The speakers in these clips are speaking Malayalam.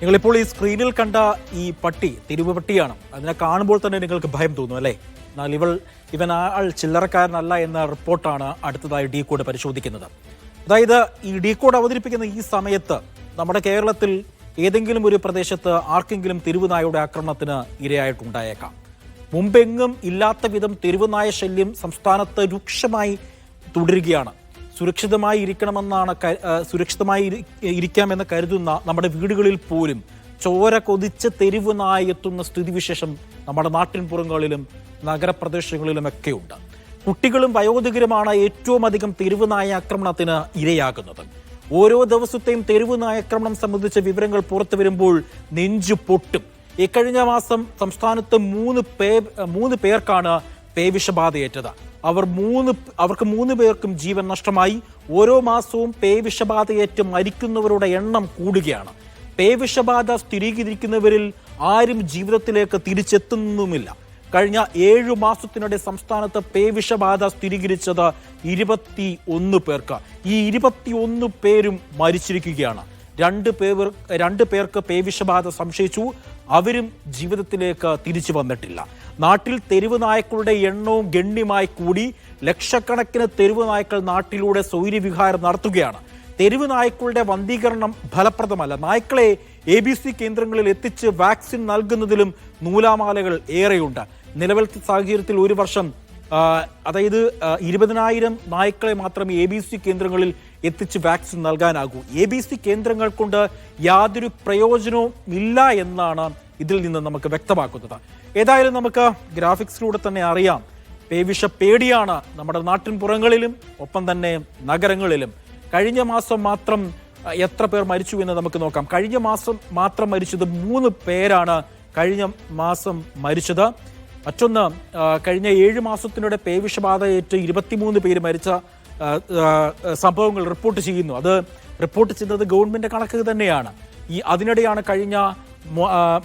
നിങ്ങളിപ്പോൾ ഈ സ്ക്രീനിൽ കണ്ട ഈ പട്ടി തെരുവ് പട്ടിയാണ്. അതിനെ കാണുമ്പോൾ തന്നെ നിങ്ങൾക്ക് ഭയം തോന്നും അല്ലേ? എന്നാൽ ഇവൾ ഇവൻ ആൾ ചില്ലറക്കാരനല്ല എന്ന റിപ്പോർട്ടാണ് അടുത്തതായി ഡി കോഡ് പരിശോധിക്കുന്നത്. അതായത് ഈ ഡി കോഡ് അവതരിപ്പിക്കുന്ന ഈ സമയത്ത് നമ്മുടെ കേരളത്തിൽ ഏതെങ്കിലും ഒരു പ്രദേശത്ത് ആർക്കെങ്കിലും തെരുവുനായയുടെ ആക്രമണത്തിന് ഇരയായിട്ടുണ്ടായേക്കാം. മുമ്പെങ്ങും ഇല്ലാത്ത വിധം തെരുവുനായ ശല്യം സംസ്ഥാനത്ത് രൂക്ഷമായി തുടരുകയാണ്. സുരക്ഷിതമായി ഇരിക്കണമെന്നാണ് സുരക്ഷിതമായി ഇരി- ഇരിക്കാമെന്ന് കരുതുന്ന നമ്മുടെ വീടുകളിൽ പോലും ചോര കൊതിച്ച് തെരുവ് നായെത്തുന്ന സ്ഥിതിവിശേഷം നമ്മുടെ നാട്ടിൻപുറങ്ങളിലും നഗരപ്രദേശങ്ങളിലുമൊക്കെ ഉണ്ട് കുട്ടികളും വയോധികരുമാണ് ഏറ്റവും അധികം തെരുവ് നായ ആക്രമണത്തിന് ഇരയാകുന്നത്. ഓരോ ദിവസത്തെയും തെരുവ് നായാക്രമണം സംബന്ധിച്ച വിവരങ്ങൾ പുറത്തു വരുമ്പോൾ നെഞ്ചു പൊട്ടും. ഇക്കഴിഞ്ഞ മാസം സംസ്ഥാനത്ത് മൂന്ന് പേ മൂന്ന് പേർക്കാണ് പേവിഷബാധയേറ്റത്. അവർ മൂന്ന് അവർക്ക് മൂന്ന് പേർക്കും ജീവൻ നഷ്ടമായി. ഓരോ മാസവും പേവിഷബാധയേറ്റ് മരിക്കുന്നവരുടെ എണ്ണം കൂടുകയാണ്. പേവിഷബാധ സ്ഥിരീകരിക്കുന്നവരിൽ ആരും ജീവിതത്തിലേക്ക് തിരിച്ചെത്തുന്നതുമില്ല. കഴിഞ്ഞ ഏഴു മാസത്തിനിടെ സംസ്ഥാനത്ത് പേവിഷബാധ സ്ഥിരീകരിച്ചത് ഇരുപത്തി ഒന്ന് പേർക്ക്. ഈ ഇരുപത്തി ഒന്ന് പേരും മരിച്ചിരിക്കുകയാണ്. രണ്ട് പേർ രണ്ട് പേർക്ക് പേവിഷബാധ സംശയിച്ചു. അവരും ജീവിതത്തിലേക്ക് തിരിച്ചു വന്നിട്ടില്ല. നാട്ടിൽ തെരുവ് നായ്ക്കളുടെ എണ്ണവും ഗണ്യമായി കൂടി ലക്ഷക്കണക്കിന് തെരുവ് നായ്ക്കൾ നാട്ടിലൂടെ സൗര്യവിഹാരം നടത്തുകയാണ്. തെരുവ് നായ്ക്കളുടെ വന്ധീകരണം ഫലപ്രദമല്ല. നായ്ക്കളെ എ ബി സി കേന്ദ്രങ്ങളിൽ എത്തിച്ച് വാക്സിൻ നൽകുന്നതിലും നൂലാമാലകൾ ഏറെയുണ്ട്. നിലവിലത്തെ സാഹചര്യത്തിൽ ഒരു വർഷം അതായത് ഇരുപതിനായിരം നായ്ക്കളെ മാത്രമേ എ ബി സി കേന്ദ്രങ്ങളിൽ എത്തിച്ച് വാക്സിൻ നൽകാനാകൂ. എ ബി സി കേന്ദ്രങ്ങൾ കൊണ്ട് യാതൊരു പ്രയോജനവും ഇല്ല എന്നാണ് ഇതിൽ നിന്ന് നമുക്ക് വ്യക്തമാക്കുന്നത്. ഏതായാലും നമുക്ക് ഗ്രാഫിക്സിലൂടെ തന്നെ അറിയാം. പേവിഷ പേടിയാണ് നമ്മുടെ നാട്ടിൻ പുറങ്ങളിലും ഒപ്പം തന്നെ നഗരങ്ങളിലും. കഴിഞ്ഞ മാസം മാത്രം എത്ര പേർ മരിച്ചു എന്ന് നമുക്ക് നോക്കാം. കഴിഞ്ഞ മാസം മാത്രം മരിച്ചത് മൂന്ന് പേരാണ് കഴിഞ്ഞ മാസം മരിച്ചത്. മറ്റൊന്ന് കഴിഞ്ഞ ഏഴ് മാസത്തിനിടെ പേവിഷബാധയേറ്റ് ഇരുപത്തിമൂന്ന് പേര് മരിച്ച സംഭവങ്ങൾ റിപ്പോർട്ട് ചെയ്യുന്നു. അത് റിപ്പോർട്ട് ചെയ്യുന്നത് ഗവൺമെന്റ് കണക്ക് തന്നെയാണ്. ഈ അതിനിടെയാണ് കഴിഞ്ഞ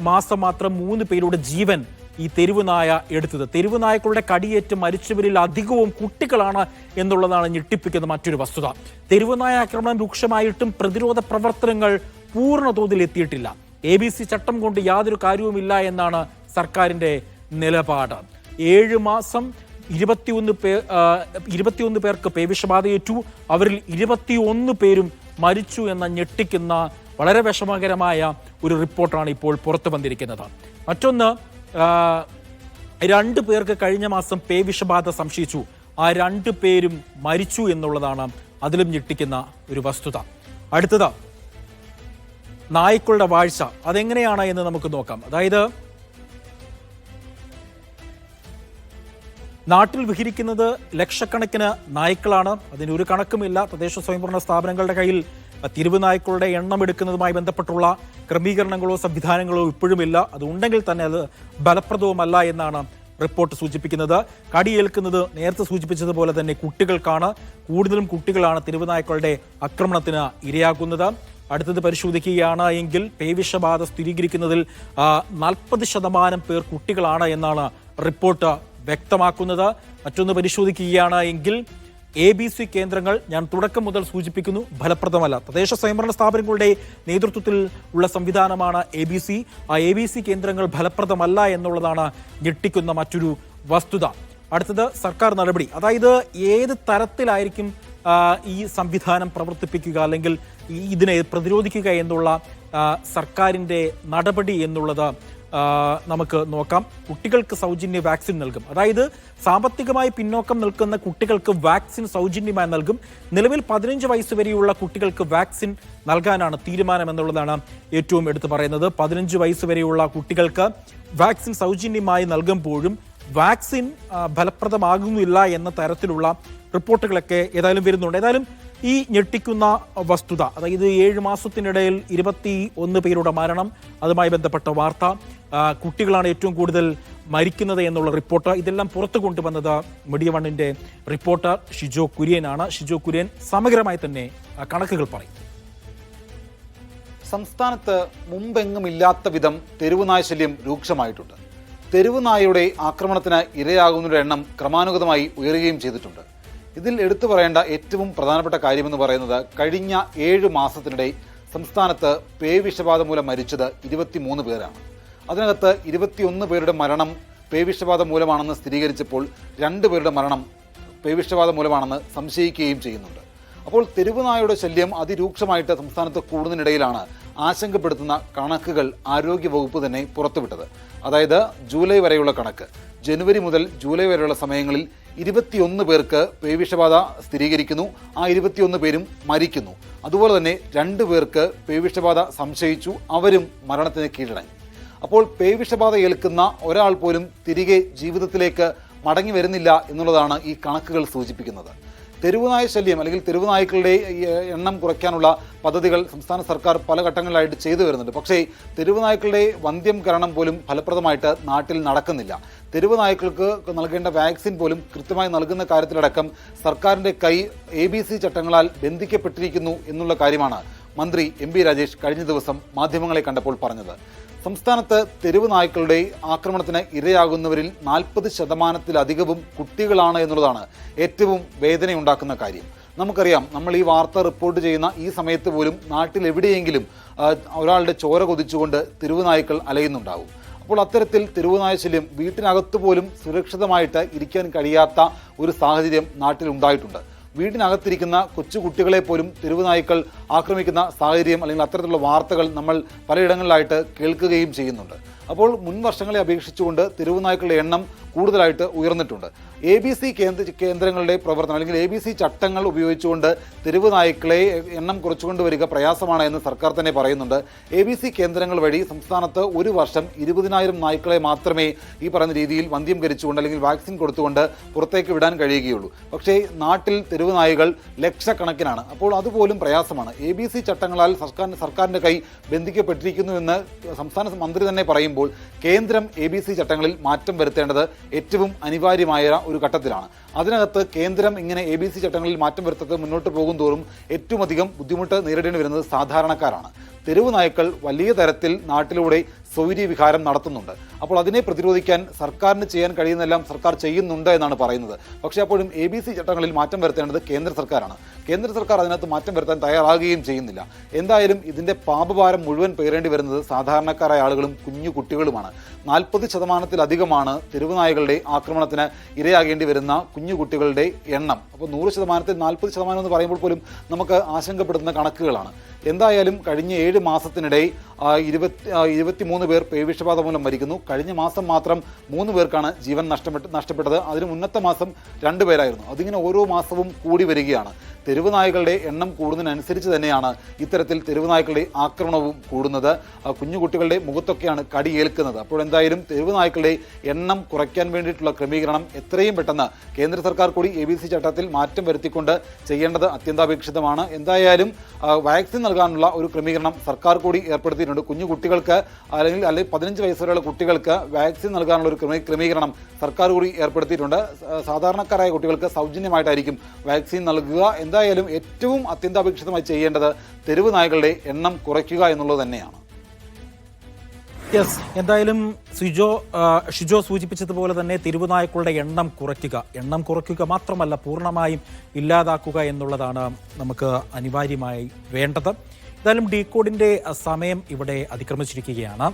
മാസം മാത്രം മൂന്ന് പേരുടെ ജീവൻ ഈ തെരുവുനായ എടുത്തത്. തെരുവുനായക്കളുടെ കടിയേറ്റ് മരിച്ചവരിൽ അധികവും കുട്ടികളാണ് എന്നുള്ളതാണ് ഞെട്ടിപ്പിക്കുന്ന മറ്റൊരു വസ്തുത. തെരുവുനായ ആക്രമണം രൂക്ഷമായിട്ടും പ്രതിരോധ പ്രവർത്തനങ്ങൾ പൂർണ തോതിൽ എത്തിയിട്ടില്ല. എ ബി സി ചട്ടം കൊണ്ട് യാതൊരു കാര്യവുമില്ല എന്നാണ് സർക്കാരിന്റെ നിലപാട്. ഏഴ് മാസം ഇരുപത്തിയൊന്ന് പേർ ഇരുപത്തിയൊന്ന് പേർക്ക് പേവിഷബാധയേറ്റു. അവരിൽ ഇരുപത്തിയൊന്ന് പേരും മരിച്ചു എന്ന ഞെട്ടിക്കുന്ന വളരെ വിഷമകരമായ ഒരു റിപ്പോർട്ടാണ് ഇപ്പോൾ പുറത്തു വന്നിരിക്കുന്നത്. മറ്റൊന്ന് രണ്ട് പേർക്ക് കഴിഞ്ഞ മാസം പേ വിഷബാധ സംശയിച്ചു. ആ രണ്ട് പേരും മരിച്ചു എന്നുള്ളതാണ് അതിലും ഞെട്ടിക്കുന്ന ഒരു വസ്തുത. അടുത്തത് നായ്ക്കളുടെ വാഴ്ച അതെങ്ങനെയാണ് എന്ന് നമുക്ക് നോക്കാം. അതായത് നാട്ടിൽ വിഹരിക്കുന്നത് ലക്ഷക്കണക്കിന് നായ്ക്കളാണ്. അതിന് ഒരു കണക്കുമില്ല. തദ്ദേശ സ്വയംഭരണ സ്ഥാപനങ്ങളുടെ കയ്യിൽ തിരുവ് നായ്ക്കളുടെ എണ്ണം എടുക്കുന്നതുമായി ബന്ധപ്പെട്ടുള്ള ക്രമീകരണങ്ങളോ സംവിധാനങ്ങളോ ഇപ്പോഴുമില്ല. അതുണ്ടെങ്കിൽ തന്നെ അത് ഫലപ്രദവുമല്ല എന്നാണ് റിപ്പോർട്ട് സൂചിപ്പിക്കുന്നത്. കടിയേൽക്കുന്നത് നേരത്തെ സൂചിപ്പിച്ചതുപോലെ തന്നെ കുട്ടികൾക്കാണ്. കൂടുതലും കുട്ടികളാണ് തിരുവനായ്ക്കളുടെ ആക്രമണത്തിന് ഇരയാകുന്നത്. അടുത്തത് പരിശോധിക്കുകയാണ് എങ്കിൽ പേവിഷബാധ സ്ഥിരീകരിക്കുന്നതിൽ നാൽപ്പത് ശതമാനം പേർ കുട്ടികളാണ് എന്നാണ് റിപ്പോർട്ട് വ്യക്തമാക്കുന്നത്. മറ്റൊന്ന് പരിശോധിക്കുകയാണ് എങ്കിൽ എ ബി സി കേന്ദ്രങ്ങൾ ഞാൻ തുടക്കം മുതൽ സൂചിപ്പിക്കുന്നു ഫലപ്രദമല്ല. തദ്ദേശ സ്വയംഭരണ സ്ഥാപനങ്ങളുടെ നേതൃത്വത്തിൽ ഉള്ള സംവിധാനമാണ് എ ബി സി ആ എ ബി സി കേന്ദ്രങ്ങൾ ഫലപ്രദമല്ല എന്നുള്ളതാണ് ഞെട്ടിക്കുന്ന മറ്റൊരു വസ്തുത. അടുത്തത് സർക്കാർ നടപടി. അതായത് ഏത് തരത്തിലായിരിക്കും ഈ സംവിധാനം പ്രവർത്തിപ്പിക്കുക അല്ലെങ്കിൽ ഇതിനെ പ്രതിരോധിക്കുക എന്നുള്ള സർക്കാരിന്റെ നടപടി എന്നുള്ളത് നമുക്ക് നോക്കാം. കുട്ടികൾക്ക് സൗജന്യ വാക്സിൻ നൽകും. അതായത് സാമ്പത്തികമായി പിന്നോക്കം നിൽക്കുന്ന കുട്ടികൾക്ക് വാക്സിൻ സൗജന്യമായി നൽകും. നിലവിൽ പതിനഞ്ച് വയസ്സ് വരെയുള്ള കുട്ടികൾക്ക് വാക്സിൻ നൽകാനാണ് തീരുമാനം എന്നുള്ളതാണ് ഏറ്റവും എടുത്തു പറയുന്നത്. പതിനഞ്ച് വയസ്സ് വരെയുള്ള കുട്ടികൾക്ക് വാക്സിൻ സൗജന്യമായി നൽകുമ്പോഴും വാക്സിൻ ഫലപ്രദമാകുന്നില്ല എന്ന തരത്തിലുള്ള റിപ്പോർട്ടുകളൊക്കെ ഏതായാലും വരുന്നുണ്ട്. ഏതായാലും ഈ ഞെട്ടിക്കുന്ന വസ്തുത അതായത് ഏഴ് മാസത്തിനിടയിൽ ഇരുപത്തി ഒന്ന് പേരുടെ മരണം അതുമായി ബന്ധപ്പെട്ട വാർത്ത. കുട്ടികളാണ് ഏറ്റവും കൂടുതൽ മരിക്കുന്നത് എന്നുള്ള റിപ്പോർട്ട്. ഇതെല്ലാം പുറത്തു കൊണ്ടുവന്നത് മീഡിയ വണ്ണിന്റെ റിപ്പോർട്ടർ ഷിജോ കുര്യനാണ്. ഷിജോ കുര്യൻ സമഗ്രമായി തന്നെ കണക്കുകൾ പറയും സംസ്ഥാനത്ത് മുമ്പെങ്ങും ഇല്ലാത്ത വിധം തെരുവുനായ ശല്യം രൂക്ഷമായിട്ടുണ്ട്. തെരുവുനായയുടെ ആക്രമണത്തിന് ഇരയാകുന്നവരുടെ എണ്ണം ക്രമാനുഗതമായി ഉയരുകയും ചെയ്തിട്ടുണ്ട്. ഇതിൽ എടുത്തു പറയേണ്ട ഏറ്റവും പ്രധാനപ്പെട്ട കാര്യമെന്ന് പറയുന്നത് കഴിഞ്ഞ ഏഴ് മാസത്തിനിടെ സംസ്ഥാനത്ത് പേവിഷബാധ മൂലം മരിച്ചത് ഇരുപത്തിമൂന്ന് പേരാണ്. അതിനകത്ത് ഇരുപത്തിയൊന്ന് പേരുടെ മരണം പേവിഷബാധ മൂലമാണെന്ന് സ്ഥിരീകരിച്ചപ്പോൾ രണ്ട് പേരുടെ മരണം പേവിഷബാധ മൂലമാണെന്ന് സംശയിക്കുകയും ചെയ്യുന്നുണ്ട്. അപ്പോൾ തെരുവുനായുടെ ശല്യം അതിരൂക്ഷമായിട്ട് സംസ്ഥാനത്ത് കൂടുന്നതിനിടയിലാണ് ആശങ്കപ്പെടുത്തുന്ന കണക്കുകൾ ആരോഗ്യവകുപ്പ് തന്നെ പുറത്തുവിട്ടത്. അതായത് ജൂലൈ വരെയുള്ള കണക്ക്. ജനുവരി മുതൽ ജൂലൈ വരെയുള്ള സമയങ്ങളിൽ ഇരുപത്തിയൊന്ന് പേർക്ക് പേവിഷബാധ സ്ഥിരീകരിക്കുന്നു. ആ ഇരുപത്തിയൊന്ന് പേരും മരിക്കുന്നു. അതുപോലെ തന്നെ രണ്ട് പേർക്ക് പേവിഷബാധ സംശയിച്ചു. അവരും മരണത്തിന് കീഴടങ്ങി. അപ്പോൾ പേവിഷബാധ ഏൽക്കുന്ന ഒരാൾ പോലും തിരികെ ജീവിതത്തിലേക്ക് മടങ്ങി വരുന്നില്ല എന്നുള്ളതാണ് ഈ കണക്കുകൾ സൂചിപ്പിക്കുന്നത്. തെരുവുനായ ശല്യം അല്ലെങ്കിൽ തെരുവുനായ്ക്കളുടെ എണ്ണം കുറയ്ക്കാനുള്ള പദ്ധതികൾ സംസ്ഥാന സർക്കാർ പല ഘട്ടങ്ങളിലായിട്ട് ചെയ്തു വരുന്നുണ്ട്. പക്ഷേ തെരുവുനായ്ക്കളുടെ വന്ധ്യം കരണം പോലും ഫലപ്രദമായിട്ട് നാട്ടിൽ നടക്കുന്നില്ല. തെരുവുനായ്ക്കൾക്ക് നൽകേണ്ട വാക്സിൻ പോലും കൃത്യമായി നൽകുന്ന കാര്യത്തിലടക്കം സർക്കാരിന്റെ കൈ എ ബി സി ചട്ടങ്ങളാൽ ബന്ധിക്കപ്പെട്ടിരിക്കുന്നു എന്നുള്ള കാര്യമാണ് മന്ത്രി എം ബി രാജേഷ് കഴിഞ്ഞ ദിവസം മാധ്യമങ്ങളെ കണ്ടപ്പോൾ പറഞ്ഞത്. സംസ്ഥാനത്ത് തെരുവ് നായ്ക്കളുടെ ആക്രമണത്തിന് ഇരയാകുന്നവരിൽ നാൽപ്പത് ശതമാനത്തിലധികവും കുട്ടികളാണ് എന്നുള്ളതാണ് ഏറ്റവും വേദനയുണ്ടാക്കുന്ന കാര്യം. നമുക്കറിയാം നമ്മൾ ഈ വാർത്ത റിപ്പോർട്ട് ചെയ്യുന്ന ഈ സമയത്ത് പോലും നാട്ടിൽ എവിടെയെങ്കിലും ഒരാളുടെ ചോര കൊതിച്ചുകൊണ്ട് തെരുവ് നായ്ക്കൾ അലയുന്നുണ്ടാവും. അപ്പോൾ അത്തരത്തിൽ തെരുവുനായ ശല്യം വീട്ടിനകത്ത് പോലും സുരക്ഷിതമായിട്ട് ഇരിക്കാൻ കഴിയാത്ത ഒരു സാഹചര്യം നാട്ടിൽ ഉണ്ടായിട്ടുണ്ട്. വീടിനകത്തിരിക്കുന്ന കൊച്ചുകുട്ടികളെ പോലും തെരുവുനായ്ക്കൾ ആക്രമിക്കുന്ന സാഹചര്യം അല്ലെങ്കിൽ അത്തരത്തിലുള്ള വാർത്തകൾ നമ്മൾ പലയിടങ്ങളിലായിട്ട് കേൾക്കുകയും ചെയ്യുന്നുണ്ട്. അപ്പോൾ മുൻ വർഷങ്ങളെ അപേക്ഷിച്ചുകൊണ്ട് തെരുവുനായ്ക്കളുടെ എണ്ണം കൂടുതലായിട്ട് ഉയർന്നിട്ടുണ്ട്. എ ബി സി കേന്ദ്ര കേന്ദ്രങ്ങളുടെ പ്രവർത്തനം അല്ലെങ്കിൽ എ ബി സി ചട്ടങ്ങൾ ഉപയോഗിച്ചുകൊണ്ട് തെരുവ് നായ്ക്കളെ എണ്ണം കുറച്ചുകൊണ്ട് വരിക പ്രയാസമാണ് എന്ന് സർക്കാർ തന്നെ പറയുന്നുണ്ട്. എ ബി സി കേന്ദ്രങ്ങൾ വഴി സംസ്ഥാനത്ത് ഒരു വർഷം ഇരുപതിനായിരം നായ്ക്കളെ മാത്രമേ ഈ പറയുന്ന രീതിയിൽ വന്ധ്യം കരിച്ചുകൊണ്ട് അല്ലെങ്കിൽ വാക്സിൻ കൊടുത്തുകൊണ്ട് പുറത്തേക്ക് വിടാൻ കഴിയുകയുള്ളൂ. പക്ഷേ നാട്ടിൽ തെരുവ് നായകൾ ലക്ഷക്കണക്കിനാണ്. അപ്പോൾ അതുപോലും പ്രയാസമാണ്. എ ബി സി ചട്ടങ്ങളാൽ സർക്കാർ സർക്കാരിന്റെ കൈ ബന്ധിക്കപ്പെട്ടിരിക്കുന്നു എന്ന് സംസ്ഥാന മന്ത്രി തന്നെ പറയുമ്പോൾ കേന്ദ്രം എ ബി സി ചട്ടങ്ങളിൽ മാറ്റം വരുത്തേണ്ടത് ഏറ്റവും അനിവാര്യമായ ഒരു ഘട്ടത്തിലാണ്. അതിനകത്ത് കേന്ദ്രം ഇങ്ങനെ എ ബി സി ചട്ടങ്ങളിൽ മാറ്റം വരുത്തത് മുന്നോട്ട് പോകും തോറും ഏറ്റവും അധികം ബുദ്ധിമുട്ട് നേരിടേണ്ടി വരുന്നത് സാധാരണക്കാരാണ്. തെരുവ് നായ്ക്കൾ വലിയ തരത്തിൽ നാട്ടിലൂടെ സ്വൈര്യവിഹാരം നടത്തുന്നുണ്ട്. അപ്പോൾ അതിനെ പ്രതിരോധിക്കാൻ സർക്കാരിന് ചെയ്യാൻ കഴിയുന്നതെല്ലാം സർക്കാർ ചെയ്യുന്നുണ്ട് എന്നാണ് പറയുന്നത്. പക്ഷേ അപ്പോഴും എ ബി സി ചട്ടങ്ങളിൽ മാറ്റം വരുത്തേണ്ടത് കേന്ദ്ര സർക്കാരാണ്. കേന്ദ്ര സർക്കാർ അതിനകത്ത് മാറ്റം വരുത്താൻ തയ്യാറാകുകയും ചെയ്യുന്നില്ല. എന്തായാലും ഇതിന്റെ പാപഭാരം മുഴുവൻ പേരേണ്ടി വരുന്നത് സാധാരണക്കാരായ ആളുകളും കുഞ്ഞു കുട്ടികളുമാണ്. നാൽപ്പത് ശതമാനത്തിലധികമാണ് തെരുവുനായകളുടെ ആക്രമണത്തിന് ഇരയാകേണ്ടി വരുന്ന കുഞ്ഞു കുട്ടികളുടെ എണ്ണം. അപ്പോൾ നൂറ് ശതമാനത്തിൽ നാൽപ്പത് ശതമാനം എന്ന് പറയുമ്പോൾ പോലും നമുക്ക് ആശങ്കപ്പെടുന്ന കണക്കുകളാണ്. എന്തായാലും കഴിഞ്ഞ ഏഴ് മാസത്തിനിടെ ഇരുപത്തി ഇരുപത്തി ആ, പേർ പേവിഷബാധ മൂലം മരിക്കുന്നു. കഴിഞ്ഞ മാസം മാത്രം മൂന്ന് പേർക്കാണ് ജീവൻ നഷ്ടപ്പെട്ട് നഷ്ടപ്പെട്ടത്. അതിന് മുന്നത്തെ മാസം രണ്ട് പേരായിരുന്നു. അതിങ്ങനെ ഓരോ മാസവും കൂടി വരികയാണ്. തെരുവ് നായകളുടെ എണ്ണം കൂടുന്നതിനനുസരിച്ച് തന്നെയാണ് ഇത്തരത്തിൽ തെരുവ് നായ്ക്കളുടെ ആക്രമണവും കൂടുന്നത്. കുഞ്ഞുകുട്ടികളുടെ കുഞ്ഞു കുട്ടികളുടെ മുഖത്തൊക്കെയാണ് കടിയേൽക്കുന്നത് അപ്പോൾ എന്തായാലും തെരുവ് നായ്ക്കളുടെ എണ്ണം കുറയ്ക്കാൻ വേണ്ടിയിട്ടുള്ള ക്രമീകരണം എത്രയും പെട്ടെന്ന് കേന്ദ്ര സർക്കാർ കൂടി എ ബി സി ചട്ടത്തിൽ മാറ്റം വരുത്തിക്കൊണ്ട് ചെയ്യേണ്ടത് അത്യന്താപേക്ഷിതമാണ്. എന്തായാലും വാക്സിൻ നൽകാനുള്ള ഒരു ക്രമീകരണം സർക്കാർ കൂടി ഏർപ്പെടുത്തിയിട്ടുണ്ട്. കുഞ്ഞു കുട്ടികൾക്ക് അല്ലെങ്കിൽ അല്ലെങ്കിൽ പതിനഞ്ച് വയസ്സുവരെയുള്ള കുട്ടികൾക്ക് വാക്സിൻ നൽകാനുള്ള ഒരു ക്രമീ- ക്രമീകരണം സർക്കാർ കൂടി ഏർപ്പെടുത്തിയിട്ടുണ്ട്. സാധാരണക്കാരായ കുട്ടികൾക്ക് സൗജന്യമായിട്ടായിരിക്കും വാക്സിൻ നൽകുക എന്തായാലും ഏറ്റവും അത്യന്താപേക്ഷിതമായി ചെയ്യേണ്ടത് തെരുവ് നായകളുടെ എണ്ണം കുറയ്ക്കുക എന്നുള്ളത് തന്നെയാണ്. യെസ് എന്തായാലും സുജോ ഷിജോ സൂചിപ്പിച്ചതുപോലെ തന്നെ തിരുവുനായ്ക്കളുടെ എണ്ണം കുറയ്ക്കുക. എണ്ണം കുറയ്ക്കുക മാത്രമല്ല പൂർണമായും ഇല്ലാതാക്കുക എന്നുള്ളതാണ് നമുക്ക് അനിവാര്യമായി വേണ്ടത്. എന്തായാലും ഡീകോഡിന്റെ സമയം ഇവിടെ അതിക്രമിച്ചിരിക്കുകയാണ്.